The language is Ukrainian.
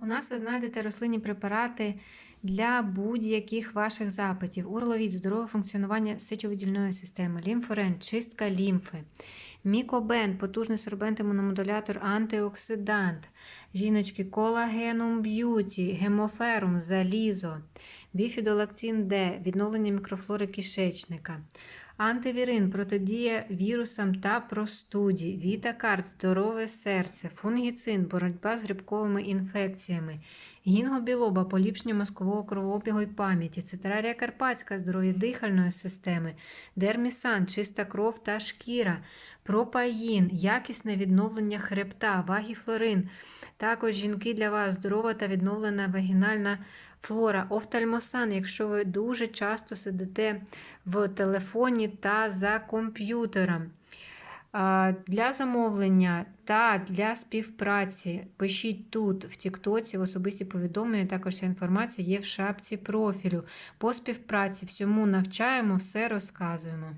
У нас ви знайдете рослинні препарати для будь-яких ваших запитів. Урловід, здорове функціонування сечовидільної системи, лімфорен, чистка лімфи, мікобен, потужний сорбент імуномодулятор, антиоксидант, жіночки, колагенум б'юті, гемоферум, залізо, біфідолактин Д, відновлення мікрофлори кишечника. Антивірин протидія вірусам та простуді, вітакард, здорове серце, фунгіцин, боротьба з грибковими інфекціями, гінгобілоба, поліпшення мозкового кровообігу і пам'яті, цитрарія карпатська, здоров'я дихальної системи, дермісан, чиста кров та шкіра, пропаїн, якісне відновлення хребта, вагіфлорин. Також жінки для вас здорова та відновлена вагінальна флора, офтальмосан, якщо ви дуже часто сидите в телефоні та за комп'ютером. Для замовлення та для співпраці пишіть тут в Тіктоці в особисті повідомлення. Також вся інформація є в шапці профілю. По співпраці всьому навчаємо, все розказуємо.